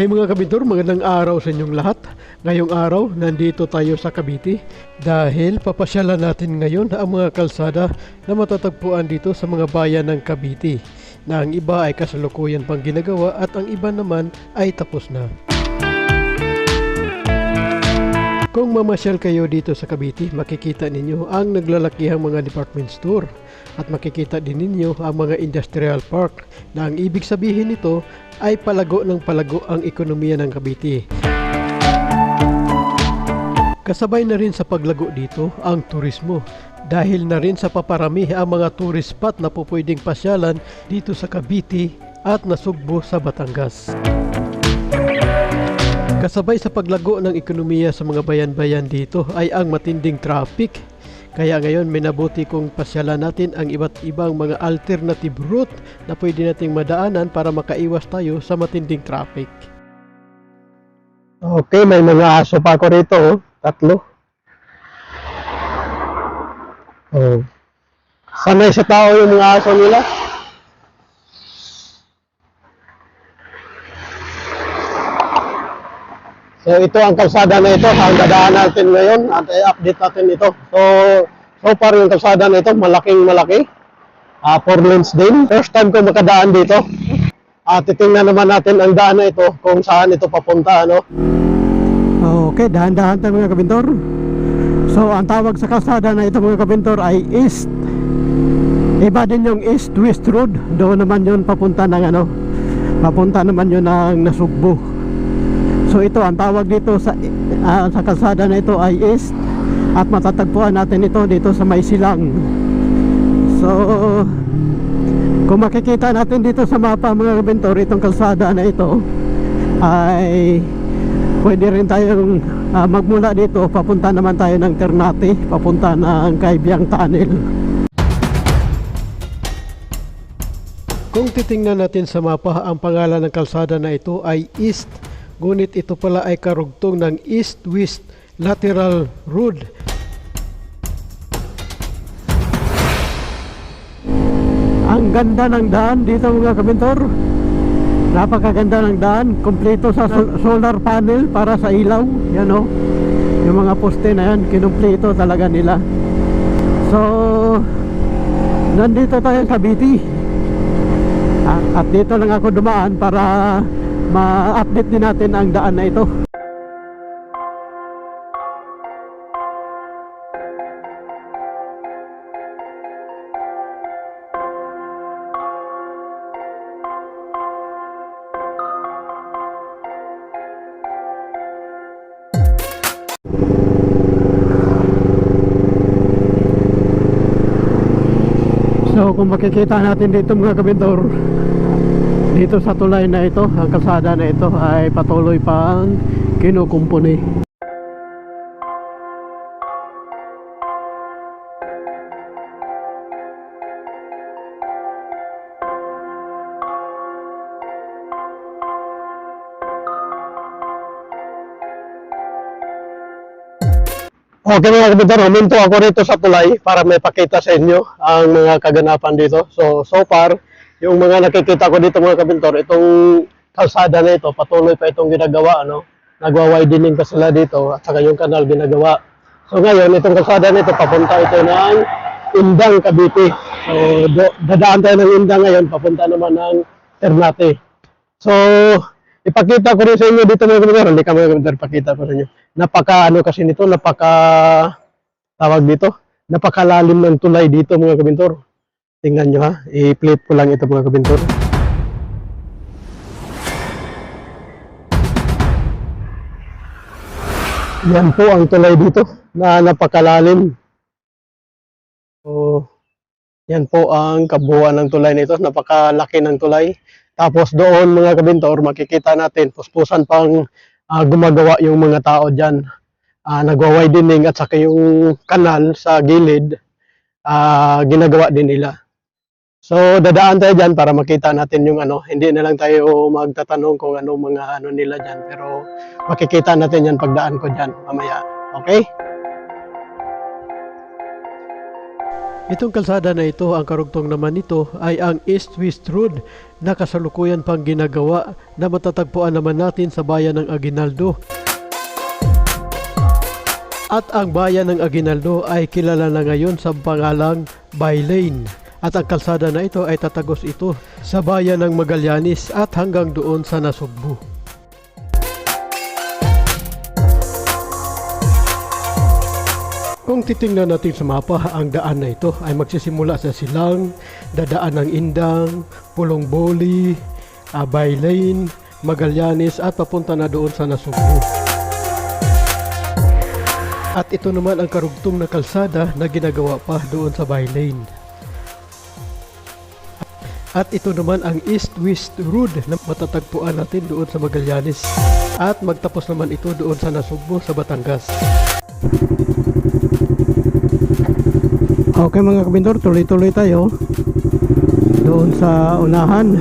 Okay mga kabintor, magandang araw sa inyong lahat. Ngayong araw, nandito tayo sa Cavite dahil papasyalan natin ngayon ang mga kalsada na matatagpuan dito sa mga bayan ng Cavite na ang iba ay kasalukuyan pang ginagawa at ang iba naman ay tapos na. Kung mamasyal kayo dito sa Cavite, makikita ninyo ang naglalakihang mga department store at makikita din ninyo ang mga industrial park na ang ibig sabihin nito ay palago ng palago ang ekonomiya ng Cavite. Kasabay na rin sa paglago dito ang turismo dahil na rin sa paparami ang mga tourist spot na po pwedeng pasyalan dito sa Cavite at Nasugbo sa Batangas. Kasabay sa paglago ng ekonomiya sa mga bayan-bayan dito ay ang matinding traffic. Kaya ngayon minabuti kong pasyalan natin ang iba't ibang mga alternative route na pwede nating madaanan para makaiwas tayo sa matinding traffic. Okay, may mga aso pa ako rito, oh. tatlo. Oh. Sanay sa tao yung mga aso nila. So ito ang kalsada na ito, ang dadaan natin ngayon at i-update natin ito. So, so far yung kalsada na ito, malaking malaki. Ah, four lanes din. First time ko makadaan dito. At titingnan naman natin ang daan na ito kung saan ito papunta. Ano? Okay, dahan-dahan tayo mga kabintor. So ang tawag sa kalsada na ito mga kabintor ay East. Iba din yung East-West Road. Doon naman yun papunta ng ano, papunta naman yun ng Nasugbo. So ito ang tawag dito sa ah, sa kalsada na ito ay East at matatagpuan natin ito dito sa May Silang. So kung makikita natin dito sa mapa mga kabentor itong kalsada na ito ay pwede rin tayong ah, magmula dito papunta naman tayo ng Ternate papunta ng Kaibiyang Tunnel. Kung titingnan natin sa mapa, ang pangalan ng kalsada na ito ay East. Ngunit ito pala ay karugtong ng East-West Lateral Road. Ang ganda ng daan dito mga kabintor. Napakaganda ng daan. Kompleto sa sol- solar panel para sa ilaw. Yan o. Yung mga poste na yan, kinumpleto talaga nila. So, nandito tayo sa Cavite. At, at dito lang ako dumaan para ma-update din natin ang daan na ito. So kung makikita natin dito mga kabintor Dito sa tulay na ito Ang kalsada na ito ay patuloy pang kinukumpuni Okay mga kabintor, huminto ako rito sa tulay para may pakita sa inyo ang mga kaganapan dito. So, so far, yung mga nakikita ko dito mga kabintor, itong kalsada na ito, patuloy pa itong ginagawa, ano? Nagwa-widening pa sila dito at saka yung kanal ginagawa. So ngayon, itong kalsada nito, papunta ito ng Indang, Cavite. So, dadaan tayo ng Indang ngayon, papunta naman ng Ternate. So, ipakita ko rin sa inyo dito mga kabintor, hindi ka mga kabintor, pakita ko sa inyo. Napaka, ano kasi nito, napaka, tawag dito, napakalalim ng tulay dito mga kabintor. Tingnan nyo ha, i-flip ko lang ito mga kabintor. Yan po ang tulay dito na napakalalim. So, yan po ang kabuuan ng tulay nito. Napakalaki ng tulay. Tapos doon mga kabintor, makikita natin, puspusan pang ah, gumagawa yung mga tao dyan. Uh, nagwa-widening at saka yung kanal sa gilid, ah, ginagawa din nila. So dadaan tayo dyan para makita natin yung ano, hindi na lang tayo magtatanong kung ano mga ano nila dyan, pero makikita natin yan pagdaan ko dyan mamaya. Okay? Itong kalsada na ito, ang karugtong naman nito ay ang East-West Road na kasalukuyan pang ginagawa na matatagpuan naman natin sa bayan ng Aguinaldo. At ang bayan ng Aguinaldo ay kilala na ngayon sa pangalang Baylane. At ang kalsada na ito ay tatagos ito sa bayan ng Magallanes at hanggang doon sa Nasugbu. Kung titingnan natin sa mapa, ang daan na ito ay magsisimula sa Silang, dadaan ng Indang, Pulong Boli, Abay Lane, Magallanes at papunta na doon sa Nasugbu. At ito naman ang karugtong na kalsada na ginagawa pa doon sa Bay Lane. At ito naman ang East-West Road na matatagpuan natin doon sa Magallanes. At magtapos naman ito doon sa Nasugbu sa Batangas. Okay mga kabindor, tuloy-tuloy tayo doon sa unahan.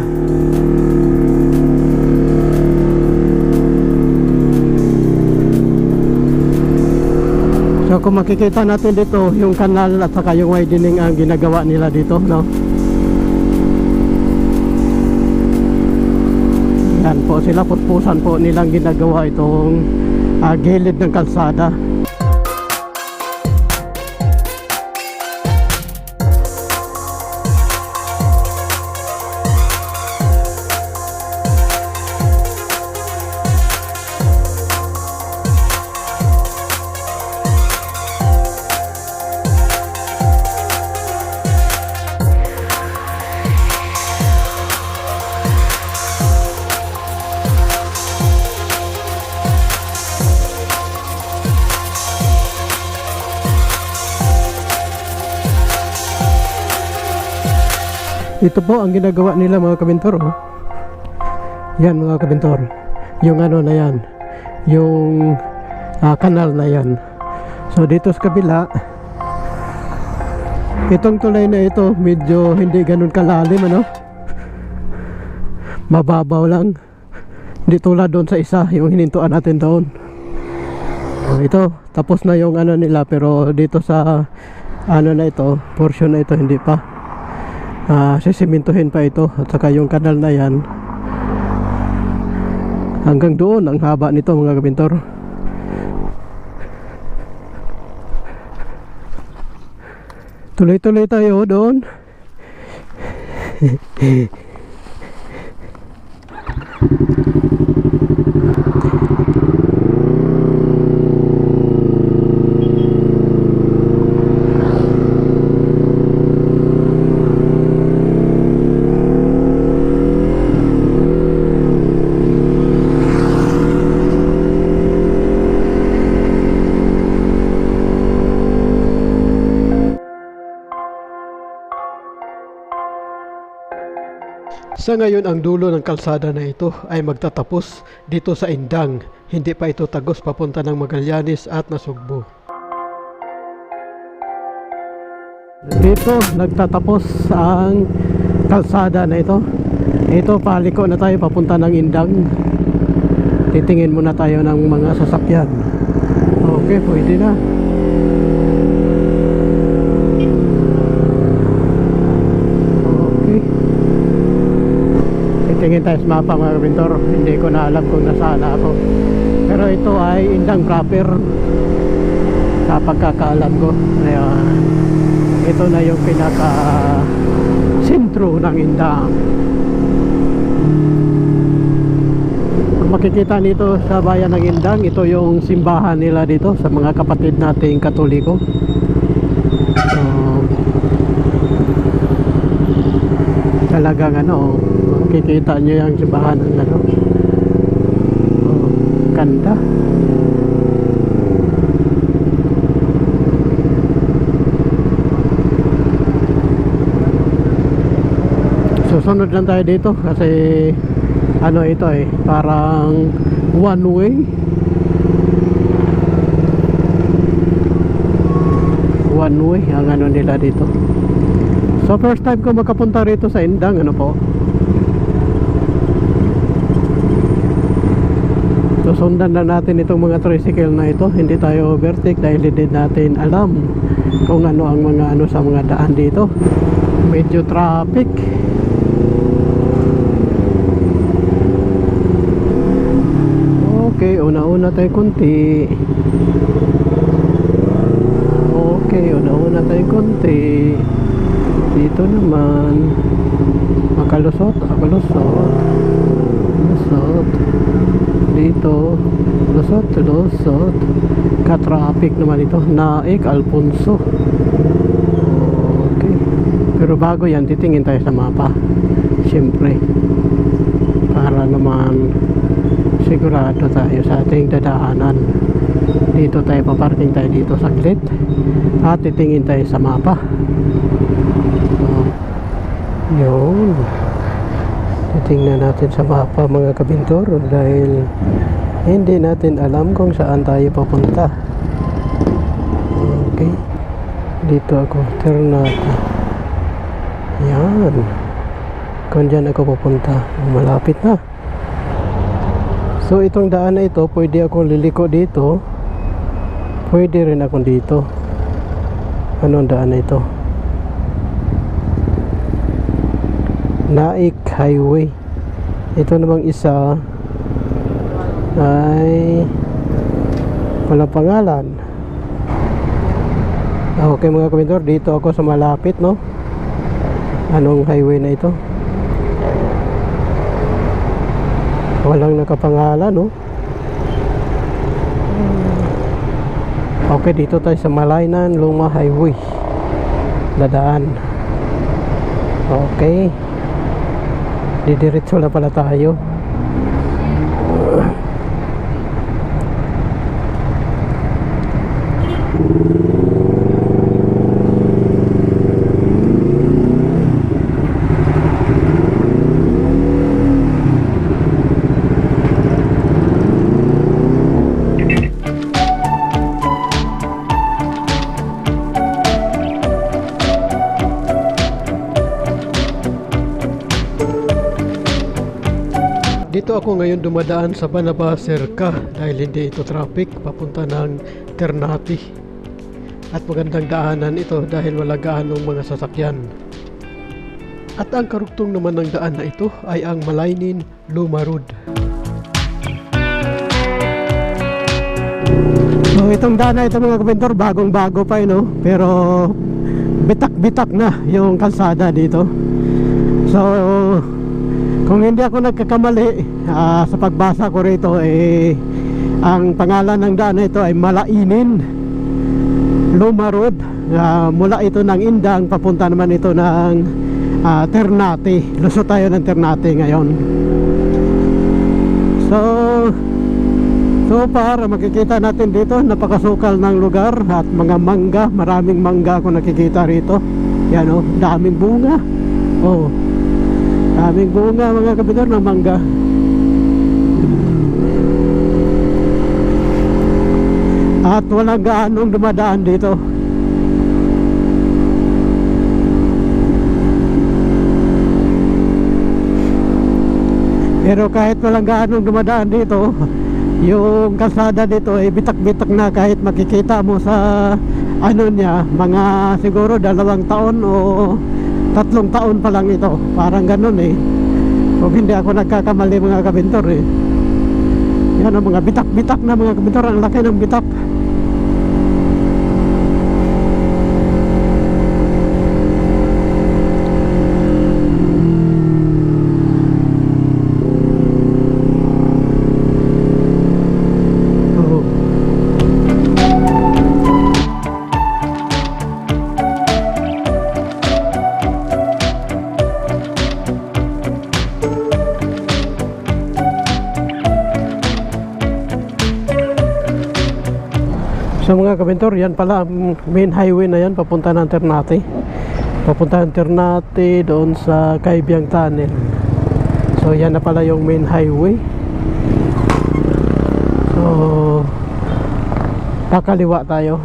So kung makikita natin dito yung kanal at saka yung widening ang ginagawa nila dito, no? Yan po sila, putpusan po nilang ginagawa itong ah, gilid ng kalsada. Ito po ang ginagawa nila mga kabintor. Oh. Yan mga kabintor. Yung ano na yan. Yung ah, kanal na yan. So dito sa kabila, itong tulay na ito medyo hindi ganun kalalim ano. Mababaw lang. Hindi tulad doon sa isa, yung hinintuan natin doon. Oh, ito, tapos na yung ano nila pero dito sa ano na ito, portion na ito hindi pa uh, sisimintuhin pa ito at saka yung kanal na yan. Hanggang doon ang haba nito mga kabintor tuloy-tuloy tayo doon Sa ngayon ang dulo ng kalsada na ito ay magtatapos dito sa Indang. Hindi pa ito tagos papunta ng Magallanes at Nasugbu. Dito nagtatapos ang kalsada na ito. Ito paliko na tayo papunta ng Indang. Titingin muna tayo ng mga sasakyan. Okay, pwede na. Okay. Titingin tayo sa mapa mga kabintor. Hindi ko na alam kung nasaan na ako. Pero ito ay indang proper. Sa pagkakaalam ko. Ayan. Ito na yung pinaka sentro ng indang. Kung makikita nito sa bayan ng Indang, ito yung simbahan nila dito sa mga kapatid nating katoliko. So, talagang ano makikita nyo yung simbahan ng ano. Oh, ganda. Susunod lang tayo dito kasi ano ito eh parang one way. One way ang ano nila dito. So first time ko makapunta rito sa Indang ano po So na natin itong mga tricycle na ito. Hindi tayo overtake dahil hindi natin alam kung ano ang mga ano sa mga daan dito. Medyo traffic. Okay, una-una tayo kunti. Okay, una-una tayo kunti. Dito naman. Makalusot, makalusot. Dito. Lusot, lusot. Ka-traffic naman ito. Naik, Alfonso. Okay. Pero bago yan, titingin tayo sa mapa. Siyempre. Para naman sigurado tayo sa ating dadaanan. Dito tayo paparking tayo dito saglit. At titingin tayo sa mapa. So, yun. Titingnan natin sa mapa mga kabintor dahil hindi natin alam kung saan tayo papunta. Okay. Dito ako. Ternate. Yan. Kung dyan ako papunta. Malapit na. So itong daan na ito, pwede akong liliko dito. Pwede rin akong dito. Anong daan na ito? Naik Highway. Ito namang isa ay wala pangalan. Okay mga komentor, dito ako sa malapit, no? Anong highway na ito? Walang nakapangalan, no? Okay, dito tayo sa Malaynan Luma Highway. Dadaan. Okay. Didiretso na pala tayo. Dito ako ngayon dumadaan sa Banaba Serka dahil hindi ito traffic papunta ng Ternate. At magandang daanan ito dahil wala gaanong mga sasakyan. At ang karugtong naman ng daan na ito ay ang Malaynin Luma Road. So itong daan na ito mga kabentor bagong bago pa yun, no? pero bitak-bitak na yung kalsada dito. So kung hindi ako nagkakamali ah, sa pagbasa ko rito eh ang pangalan ng daan ito ay Malainin Luma Road. Ah, mula ito ng Indang papunta naman ito ng ah, Ternate. Lusot tayo ng Ternate ngayon. So so para makikita natin dito napakasukal ng lugar at mga mangga maraming mangga ako nakikita rito. Yan o daming bunga. Oh Daming bunga mga kabidor ng mangga. At walang gaanong dumadaan dito. Pero kahit walang gaanong dumadaan dito, yung kalsada dito ay bitak-bitak na kahit makikita mo sa ano niya, mga siguro dalawang taon o tatlong taon pa lang ito. Parang ganun eh. Kung hindi ako nagkakamali mga kabintor eh. Yan ang mga bitak-bitak na mga kabintor. Ang laki ng bitak So mga kabentor, yan pala ang main highway na yan papunta ng Ternate. Papunta ng Ternate doon sa Kaibyang Tunnel. So yan na pala yung main highway. So kakaliwa tayo.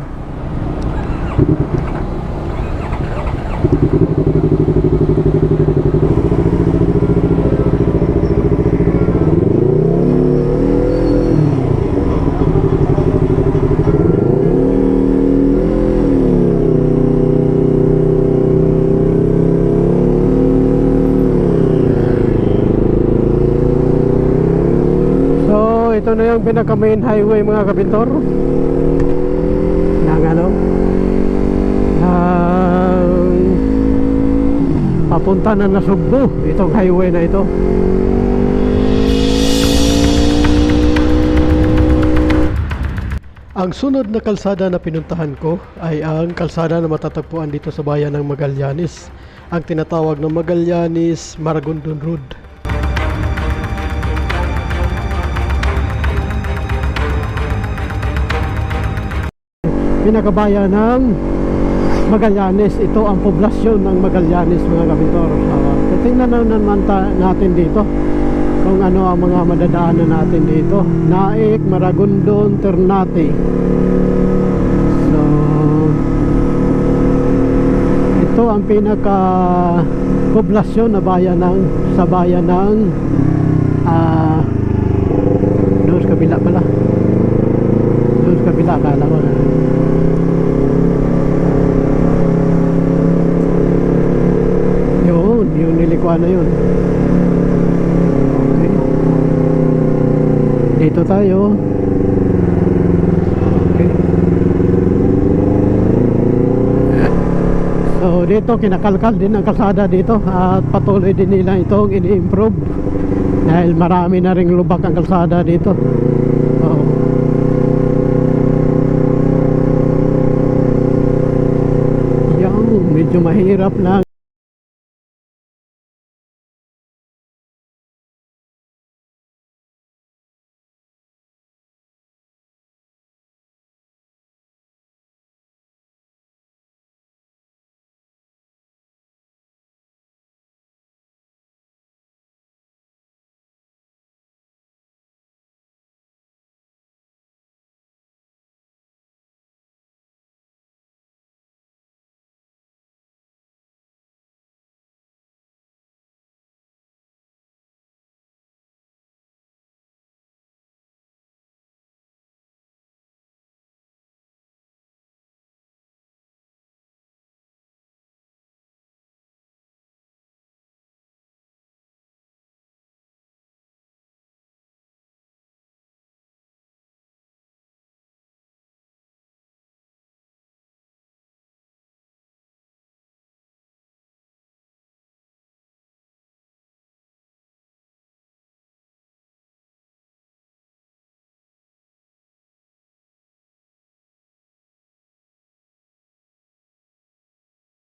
Ano na yung pinaka main highway mga kabintor ng ano ng papunta na Nasugbo itong highway na ito. Ang sunod na kalsada na pinuntahan ko ay ang kalsada na matatagpuan dito sa bayan ng Magallanes, ang tinatawag na Magallanes Maragondon Road. Pinakabayan ng Magallanes, ito ang poblasyon ng Magallanes mga kabintor. Uh, titingnan na naman natin dito kung ano ang mga madadaanan natin dito. Naik, Maragondon, Ternate. So, ito ang pinaka poblasyon na bayan ng sa bayan ng ah doon sa kabila pala doon sa kabila akala ko yun nilikuan na yun. Okay. Dito tayo. Okay. So dito kinakalkal din ang kalsada dito at patuloy din nila itong ini-improve dahil marami na ring lubak ang kalsada dito. Medyo mahirap lang.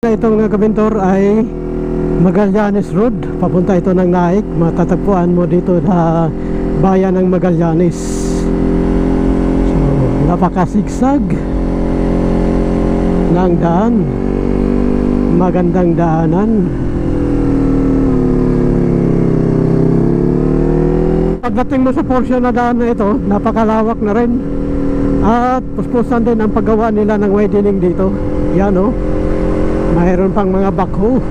Itong mga kabintor ay Magallanes Road. Papunta ito ng Naik. Matatagpuan mo dito sa bayan ng Magallanes. So, napakasigsag ng daan. Magandang daanan. Pagdating mo sa portion na daan na ito, napakalawak na rin. At puspusan din ang paggawa nila ng widening dito. Yan o. Oh. Mayroon pang mga backhoe.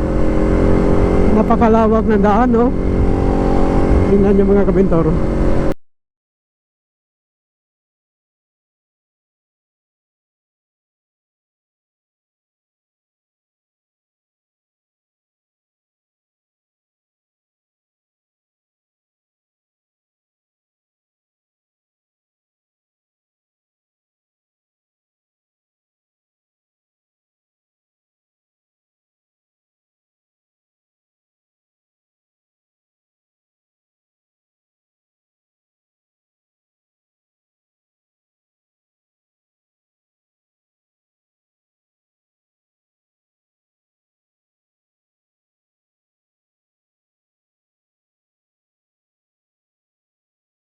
Napakalawak ng daan, no? Tingnan niyo mga kabintor.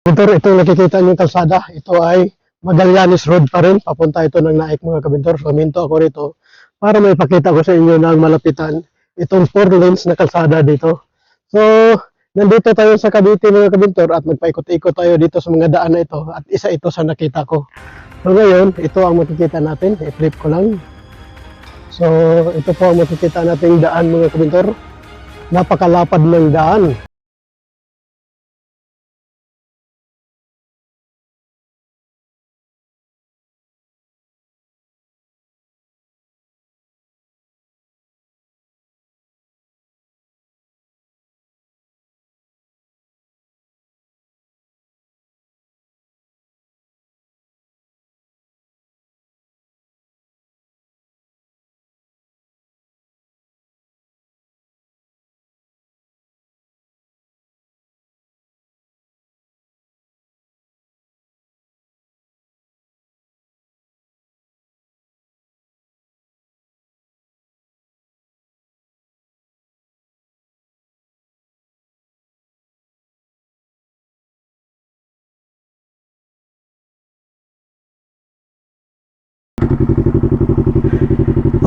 Kabintor, ito nakikita niyo kalsada. Ito ay Magallanes Road pa rin. Papunta ito ng Naik mga kabintor. So, minto ako rito para may pakita ko sa inyo ng malapitan itong four lanes na kalsada dito. So, nandito tayo sa Cavite mga kabintor at magpaikot-ikot tayo dito sa mga daan na ito at isa ito sa nakita ko. So, ngayon, ito ang makikita natin. I-flip ko lang. So, ito po ang makikita nating daan mga kabintor. Napakalapad ng daan.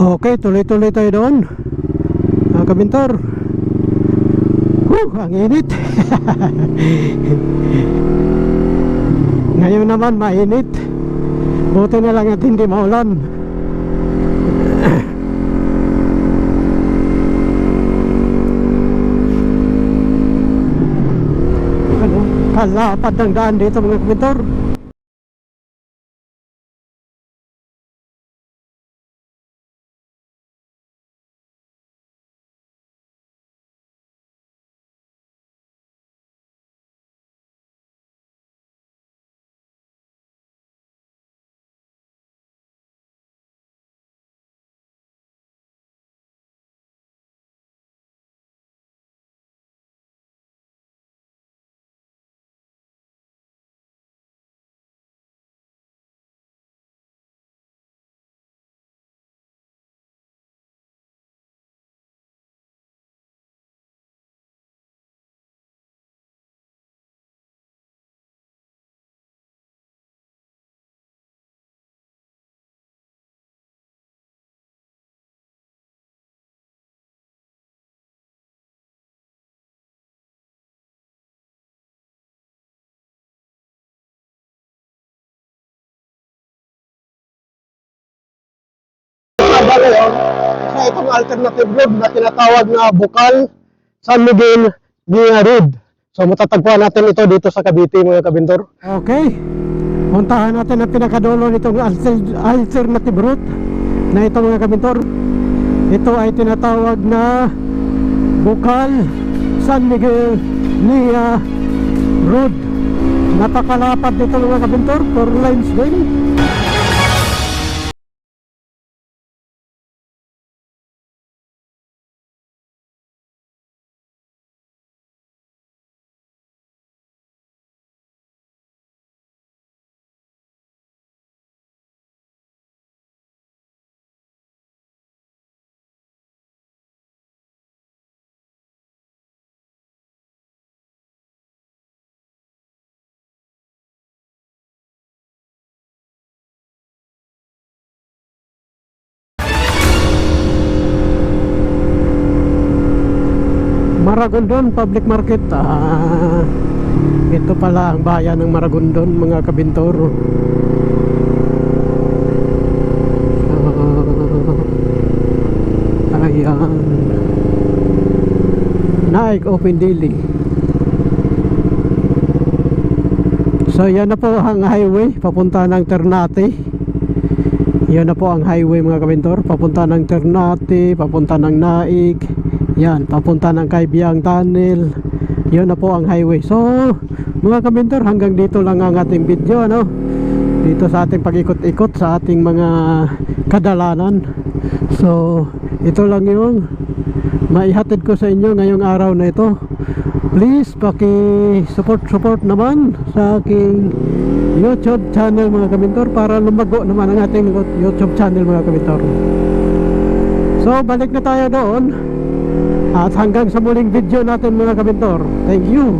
Okay, tuloy-tuloy tayo doon. Mga kabintor. Whew, ang init. Ngayon naman mainit. Buti na lang at hindi maulan. ano, kalapad ng daan dito mga kabintor. Yun, sa itong alternative road na tinatawag na Bukal, San Miguel, Nia. So matatagpuan natin ito dito sa Cavite mga kabintor. Okay. Puntahan natin ang pinakadulo nitong alter- alternative route na ito mga kabintor. Ito ay tinatawag na Bukal, San Miguel, Nia Road. Napakalapad nito mga kabintor, 4 lines din. Maragondon Public Market. Ah, ito pala ang bayan ng Maragondon, mga kabintor. Ah, ayan. Nike Open Daily. So yan na po ang highway papunta ng Ternate. Yan na po ang highway mga kabintor papunta ng Ternate, papunta ng Naik. Yan, papunta ng Kaibiyang Tunnel. Yan na po ang highway. So, mga kabintor, hanggang dito lang ang ating video ano. Dito sa ating pag-ikot-ikot sa ating mga kadalanan. So, ito lang yung maihatid ko sa inyo ngayong araw na ito please paki support support naman sa aking youtube channel mga kabintor para lumago naman ang ating youtube channel mga kabintor so balik na tayo doon at hanggang sa muling video natin mga kabintor thank you